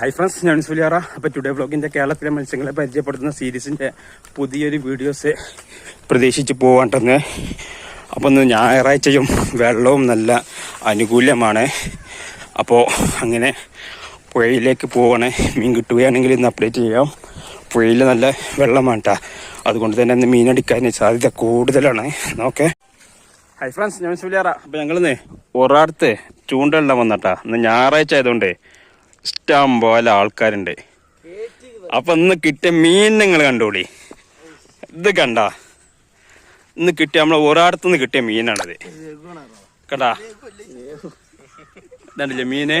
Hi friends ഞാൻ സുലിയാറ. അപ്പോൾ today വ്ളോഗിന്റെ കേരളത്തിലെ മത്സ്യങ്ങളെ പരിചയപ്പെടുത്തുന്ന സീരീസിന്റെ പുതിയൊരു വീഡിയോസ് പ്രതീക്ഷിച്ച് പോവാണ്ടെന്ന്. അപ്പോൾ ഇന്ന് ഞായറാഴ്ചയും വെള്ളവും നല്ല അനുകൂലമാണ് അപ്പോൾ അങ്ങനെ പുഴയിലേക്ക് പോവാണ്. മീൻ കിട്ടുകയാണെങ്കിൽ ഇന്ന് അപ്ഡേറ്റ് ചെയ്യാം. പുഴയിൽ നല്ല വെള്ളമാണ് അതുകൊണ്ട് തന്നെ ഇന്ന് മീനടിക്കാൻ സാധ്യത കൂടുതലാണ്. ഓക്കെ ഹൈ ഫ്രണ്ട്സ് ഞാൻ സുലിയാറ. അപ്പോൾ ഞങ്ങളിന്ന് ഒരാടത്ത് ചൂണ്ടെല്ലാം വന്നട്ടാ. ഇന്ന് ഞായറാഴ്ച ആയതുകൊണ്ട് ഇഷ്ടം പോലെ ആൾക്കാരുണ്ട്. അപ്പൊ ഇന്ന് കിട്ടിയ മീൻ നിങ്ങൾ കണ്ടോളി. ഇത് കണ്ട. ഇന്ന് കിട്ടിയ നമ്മളെ ഒരാടത്തു നിന്ന് കിട്ടിയ മീനാണത്. കണ്ടാ? കണ്ടില്ലേ മീന്?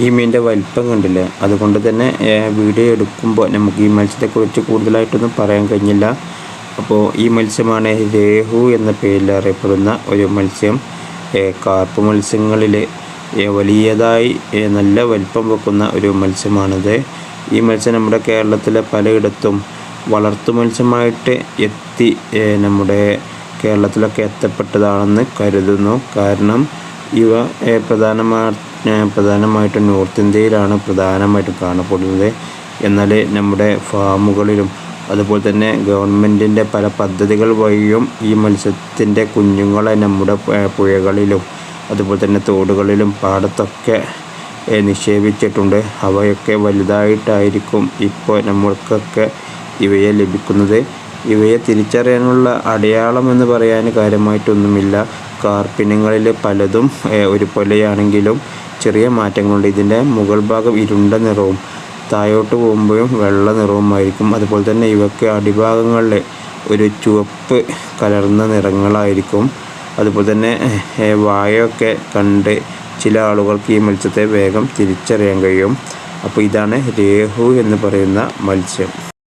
ഈ മീനിന്റെ വലിപ്പം കണ്ടില്ലേ? അതുകൊണ്ട് തന്നെ വീഡിയോ എടുക്കുമ്പോൾ നമുക്ക് ഈ മത്സ്യത്തെക്കുറിച്ച് കൂടുതലായിട്ടൊന്നും പറയാൻ കഴിഞ്ഞില്ല. അപ്പോൾ ഈ മത്സ്യമാണ് രേഹു എന്ന പേരിൽ അറിയപ്പെടുന്ന ഒരു മത്സ്യം. കാർപ്പ് മത്സ്യങ്ങളിൽ വലിയതായി നല്ല വലിപ്പം വെക്കുന്ന ഒരു മത്സ്യമാണിത്. ഈ മത്സ്യം നമ്മുടെ കേരളത്തിലെ പലയിടത്തും വളർത്തു മത്സ്യമായിട്ട് എത്തി നമ്മുടെ കേരളത്തിലൊക്കെ എത്തപ്പെട്ടതാണെന്ന് കരുതുന്നു. കാരണം ഇവ പ്രധാനമായി പ്രധാനമാ പ്രധാനമായിട്ടും നോർത്ത് ഇന്ത്യയിലാണ് പ്രധാനമായിട്ടും കാണപ്പെടുന്നത്. എന്നാൽ നമ്മുടെ ഫാമുകളിലും അതുപോലെ തന്നെ ഗവൺമെന്റിന്റെ പല പദ്ധതികൾ വഴിയും ഈ മത്സ്യത്തിന്റെ കുഞ്ഞുങ്ങളെ നമ്മുടെ പുഴകളിലും അതുപോലെ തന്നെ തോടുകളിലും പാടത്തൊക്കെ നിക്ഷേപിച്ചിട്ടുണ്ട്. അവയൊക്കെ വലുതായിട്ടായിരിക്കും ഇപ്പോൾ നമ്മൾക്കൊക്കെ ഇവയെ ലഭിക്കുന്നത്. ഇവയെ തിരിച്ചറിയാനുള്ള അടയാളം എന്ന് പറയാൻ കാര്യമായിട്ടൊന്നുമില്ല. കാർപ്പിനങ്ങളിൽ പലതും ഒരുപോലെയാണെങ്കിലും ചെറിയ മാറ്റങ്ങളുണ്ട്. ഇതിന്റെ മുകൾ ഭാഗം ഇരുണ്ട നിറവും താഴോട്ട് പോകുമ്പോഴും വെള്ള നിറവുമായിരിക്കും. അതുപോലെ തന്നെ ഇവയ്ക്ക് അടിഭാഗങ്ങളിൽ ഒരു ചുവപ്പ് കലർന്ന നിറങ്ങളായിരിക്കും. അതുപോലെ തന്നെ വായൊക്കെ കണ്ട് ചില ആളുകൾക്ക് ഈ മത്സ്യത്തെ വേഗം തിരിച്ചറിയാൻ കഴിയും. അപ്പോൾ ഇതാണ് രേഹു എന്ന് പറയുന്ന മത്സ്യം.